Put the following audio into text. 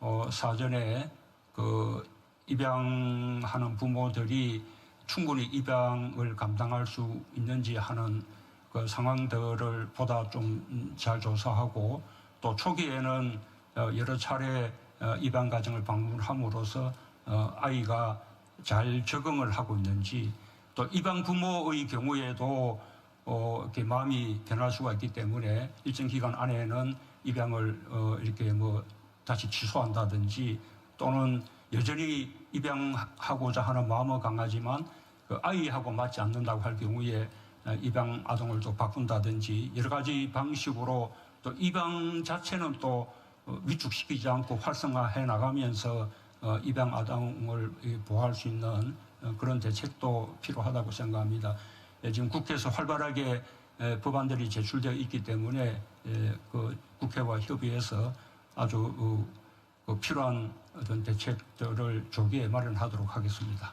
어, 사전에 그 입양하는 부모들이 충분히 입양을 감당할 수 있는지 하는 그 상황들을 보다 좀 잘 조사하고 또 초기에는 어, 여러 차례 어, 입양 가정을 방문함으로써 어, 아이가 잘 적응을 하고 있는지 또 입양 부모의 경우에도 어, 이렇게 마음이 변할 수가 있기 때문에 일정 기간 안에는 입양을 어, 이렇게 뭐 다시 취소한다든지 또는 여전히 입양하고자 하는 마음은 강하지만 그 아이하고 맞지 않는다고 할 경우에 어, 입양 아동을 또 바꾼다든지 여러 가지 방식으로 또 입양 자체는 또 어, 위축시키지 않고 활성화해 나가면서 어, 입양 아동을 이, 보호할 수 있는 어, 그런 대책도 필요하다고 생각합니다. 예, 지금 국회에서 활발하게 에, 법안들이 제출되어 있기 때문에 에, 그 국회와 협의해서 아주 어, 그 필요한 어떤 대책들을 조기에 마련하도록 하겠습니다.